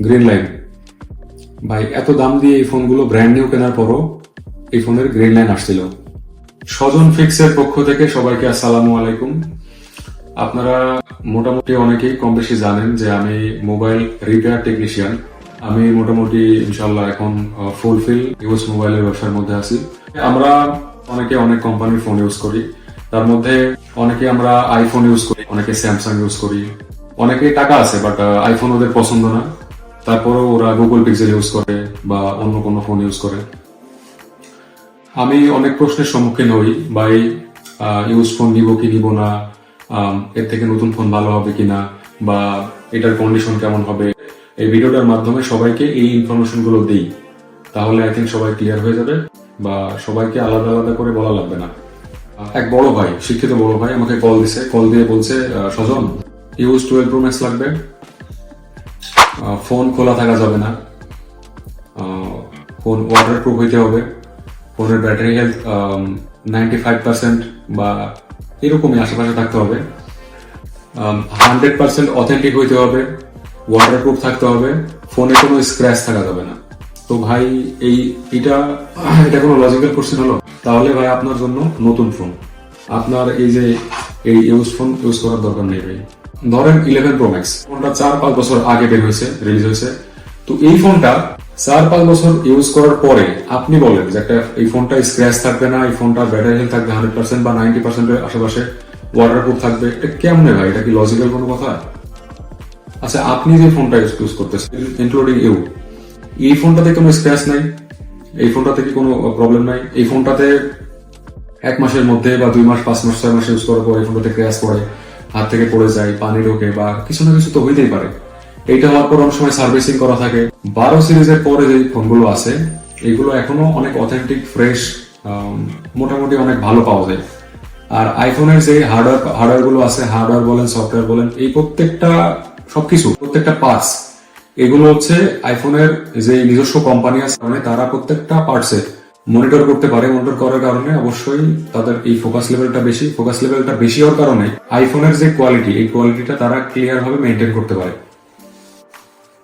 Green line ভাই, এত দাম দিয়ে এই ফোনগুলো ব্র্যান্ড নিউ কেনার পরও এই ফোনের গ্রিন লাইন আসছিল। স্বজন ফিক্সের পক্ষ থেকে সবাইকে আসসালামু আলাইকুম। আপনারা মোটামুটি অনেকেই কম বেশি জানেন যে আমি মোবাইল রিপেয়ার টেকনিশিয়ান আমি মোটামুটি ইনশাল্লাহ এখন ফুলফিল ইউজ মোবাইলের ব্যবসার মধ্যে আছি। আমরা অনেকে অনেক কোম্পানির ফোন ইউজ করি। তার মধ্যে অনেকে আমরা আইফোন ইউজ করি, অনেকে স্যামসাং ইউজ করি। অনেকে টাকা আছে বাট আইফোন ওদের পছন্দ না। তারপরেও ওরা গুগল পিক্সেল ইউজ করে বা অন্য কোনো ফোন ইউজ করে। আমি অনেক প্রশ্নের সম্মুখীন হই বা এই ইউজ ফোন নিব কি নিব না এর থেকে নতুন ফোন ভালো হবে কিনা বা এটার কন্ডিশন কেমন হবে। এই ভিডিওটার মাধ্যমে সবাইকে এই ইনফরমেশনগুলো দিই। তাহলে আই থিঙ্ক সবাই ক্লিয়ার হয়ে যাবে, বা সবাইকে আলাদা আলাদা করে বলা লাগবে না। এক বড় ভাই, শিক্ষিত বড় ভাই আমাকে কল দিছে। কল দিয়ে বলছে Sajan use twelve pro max লাগবে। ফোন খোলা থাকা যাবে না। ফোন ওয়াটার প্রুফ হইতে হবে। ফোনের battery health ninety five percent বা এরকমই আশেপাশে থাকতে হবে। হান্ড্রেড পার্সেন্ট অথেন্টিক হইতে হবে ওয়াটার প্রুফ থাকতে হবে ফোনে কোনো স্ক্র্যাচ থাকা যাবে না। তো ভাই, এই, এটা এটা কোনো লজিক্যাল কোশ্চেন হলো? তাহলে ভাই, আপনার জন্য নতুন ফোন আপনার এই যে, এই ইউজ ফোন ইউজ করার দরকার নেই ভাই। ধরেন ইলেভেন প্রো ম্যাক্স ফোনটা চার পাঁচ বছর আগে বের হয়েছে রিলিজ হয়েছে। তো এই ফোনটা চার পাঁচ বছর ইউজ করার পরে আপনি বলেন যে একটা এই ফোনটা স্ক্র্যাচ থাকবে না, এই ফোনটা ব্যাটারি হেলথ থাকবে হান্ড্রেড পার্সেন্ট বা নাইনটি পার্সেন্টের আশেপাশে ওয়াটার প্রুফ থাকবে। এটা কেমনে ভাই? এটা কি লজিক্যাল কোনো কথা? আচ্ছা আপনি যে ফোনটা ইউজ করতেছেন ইনক্লুডিং ইউ এই ফোনটাতে কোনো স্ক্র্যাচ নাই? এই ফোনটাতে কি কোনো প্রবলেম নাই? এই ফোনটাতে এক মাসের মধ্যে বা দুই মাস, পাঁচ মাস, ছয় মাস ইউজ করার পর এই ফোনটাতে ক্র্যাশ পড়ে। হাত থেকে পড়ে যায়, পানি ঢোকে বা কিছু না কিছু তো হইতেই পারে। এইটা হওয়ার পর অনেক সময় সার্ভিসিং করা থাকে। বারো সিরিজের পরে যে ফোনগুলো আছে, এগুলো এখনও অনেক অথেন্টিক ফ্রেশ মোটামুটি অনেক ভালো পাওয়া যায়। আর আইফোনের যে হার্ডওয়্যার হার্ডওয়্যারগুলো আছে হার্ডওয়্যার বলেন সফটওয়্যার বলেন, এই প্রত্যেকটা সবকিছু, প্রত্যেকটা পার্টস এগুলো হচ্ছে আইফোনের যে নিজস্ব কোম্পানি আছে মানে তারা প্রত্যেকটা পার্টসে মনিটর করতে পারে মনিটর করার কারণে অবশ্যই তাদের এই ফোকাস লেভেলটা বেশি। ফোকাস লেভেলটা বেশি হওয়ার কারণে আইফোনের যে কোয়ালিটি এই কোয়ালিটিটা তারা ক্লিয়ার ভাবে মেনটেন করতে পারে।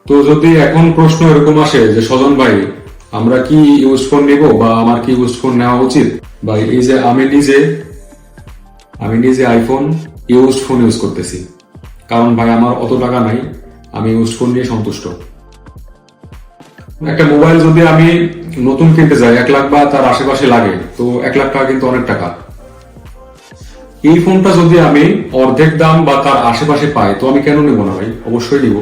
তো যদি এখন প্রশ্ন এরকম আসে যে, সজন ভাই, আমরা কি ইউজ ফোন নিব বা আমার কি ইউজ ফোন নেওয়া উচিত? বা এই যে আমি নিজে আমি নিজে আইফোন ইউজ ফোন ইউজ করতেছি। কারণ ভাই, আমার অত টাকা নাই, আমি ইউজ ফোন নিয়ে সন্তুষ্ট। একটা মোবাইল যদি আমি নতুন কিনতে যাই এক লাখ বা তার আশেপাশে লাগে, তো এক লাখ টাকা কিন্তু অনেক টাকা। এই ফোনটা যদি আমি অর্ধেক দাম বা তার আশেপাশে পাই, তো আমি কেন নিব না ভাই? অবশ্যই নিব।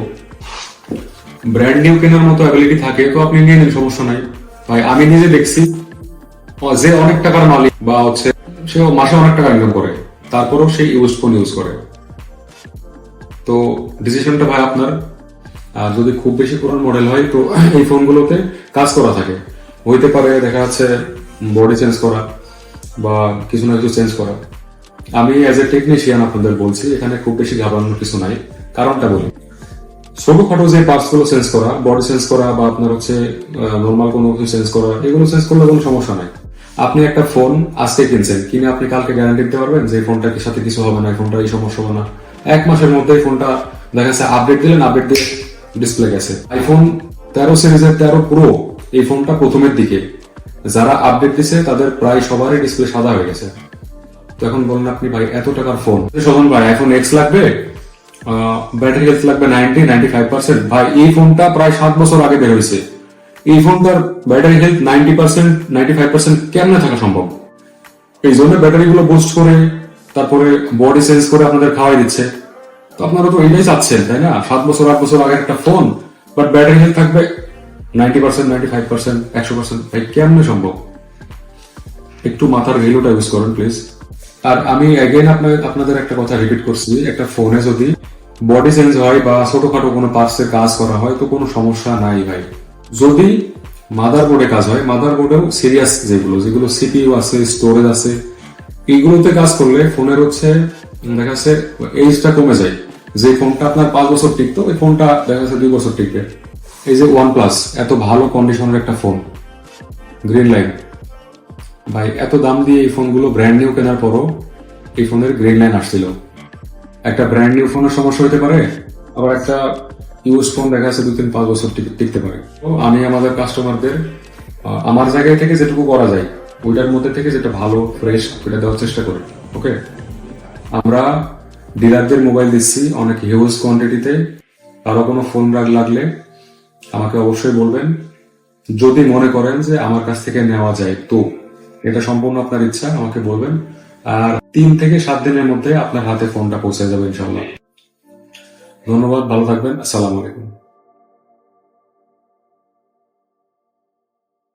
ব্র্যান্ড নিউ কেনার মতো অ্যাবিলিটি থাকে, তো আপনি নিয়ে নিন, সমস্যা নাই। ভাই, আমি নিজে দেখছি যে অনেক টাকার মালিক বা হচ্ছে সে মাসে অনেক টাকা ইনকাম করে, তারপরেও সেই ইউজ ফোন ইউজ করে। তো ডিসিশনটা ভাই আপনার। আর যদি খুব বেশি পুরান মডেল হয়, তো এই ফোনগুলোতে কাজ করা থাকে। হইতে পারে, দেখা যাচ্ছে বডি চেঞ্জ করা বা কিছু না কিছু চেঞ্জ করা। আমি অ্যাজ এ টেকনিশিয়ান আপনাদের বলছি, এখানে খুব বেশি ঘাবড়ানোর কিছু নাই। কারণটা বলি। ছোটখাটো যে পার্টসগুলো চেঞ্জ করা বডি চেঞ্জ করা বা আপনার হচ্ছে নর্মাল কোনো কিছু চেঞ্জ করা, এগুলো চেঞ্জ করলে কোনো সমস্যা নাই। আপনি একটা ফোন আজকে কিনছেন, কিনে আপনি কালকে গ্যারান্টি দিতে পারবেন যে ফোনটার সাথে কিছু হবে না ফোনটা এই সমস্যা হবে না। এক মাসের মধ্যে ফোনটা দেখা যাচ্ছে আপডেট দিলেন আপডেট দিয়ে ডিসপ্লে গেছে। আইফোন তেরো সিরিজের তেরো প্রো এই ফোনটা প্রথমের দিকে। যারা আপডেট দিছে, তাদের প্রায় সবারই ডিসপ্লে সাদা হয়ে গেছে। তো এখন বলেন আপনি ভাই, এত টাকার ফোন শোভন ভাই আইফোন এক্স লাগবে ব্যাটারি হেলথ লাগবে নাইনটি নাইনটি ফাইভ পার্সেন্ট ভাই, এই ফোনটা প্রায় সাত বছর আগে বের হয়েছে। এই ফোনটার battery health ninety percent ninety five percent কেমনে থাকা সম্ভব? এই জন্য ব্যাটারি গুলো বুস্ট করে, তারপরে বডি চেঞ্জ করে আপনাদের খাওয়াই দিচ্ছে। তো আপনারা তো এটাই চাচ্ছেন, তাই না? সাত বছর, আট বছর আগে একটা ফোন বাট ব্যাটারি হেলথ থাকবে ninety percent, ninety five percent, একশো পার্সেন্ট কেমনে সম্ভব? একটু মাথার ভ্যালুটা ইউজ প্লিজ আর আমি অ্যাগেন আপনার, আপনাদের একটা কথা রিপিট করছি, একটা ফোনে যদি বডি চেঞ্জ হয় বা ছোটখাটো কোনো কাজ করা হয়, তো কোনো সমস্যা নাই, ভাই। যদি মাদার বোর্ডে কাজ হয় মাদার বোর্ডেও সিরিয়াস যেগুলো যেগুলো সিপিইউ আছে স্টোরেজ আছে, এইগুলোতে কাজ করলে ফোনের হচ্ছে দেখা যাচ্ছে এইজটা কমে যায়। যে ফোনটা আপনার পাঁচ বছর টিকতো, ওই ফোনটা দেখা যাচ্ছে দুই বছর টিকবে। এই যে ওয়ান প্লাস এত ভালো কন্ডিশনের একটা ফোন গ্রিন লাইন ভাই, এত দাম দিয়ে এই ফোনগুলো ব্র্যান্ড নিউ কেনার পরও এই ফোনের গ্রিন লাইন আসছিল। একটা ব্র্যান্ড নিউ ফোনের সমস্যা হতে পারে, আবার একটা ইউজ ফোন দেখা যাচ্ছে দু তিন পাঁচ বছর টিক- টিকতে পারে। তো আমি আমাদের কাস্টমারদের আমার জায়গায় থেকে যেটুকু করা যায়, ওইটার মধ্যে থেকে যেটা ভালো ফ্রেশ ওইটা দেওয়ার চেষ্টা করি ওকে আমরা ডিলারদের মোবাইল দিচ্ছি অনেক হিউজ কোয়ান্টিটিতে কারও কোনো ফোন রাগ লাগলে আমাকে অবশ্যই বলবেন। যদি মনে করেন যে আমার কাছ থেকে নেওয়া যায়, তো এটা সম্পূর্ণ আপনার ইচ্ছা, আমাকে বলবেন। আর তিন থেকে সাত দিনের মধ্যে আপনার হাতে ফোনটা পৌঁছে যাবে ইনশাল্লাহ ধন্যবাদ, ভালো থাকবেন। আসসালামু আলাইকুম।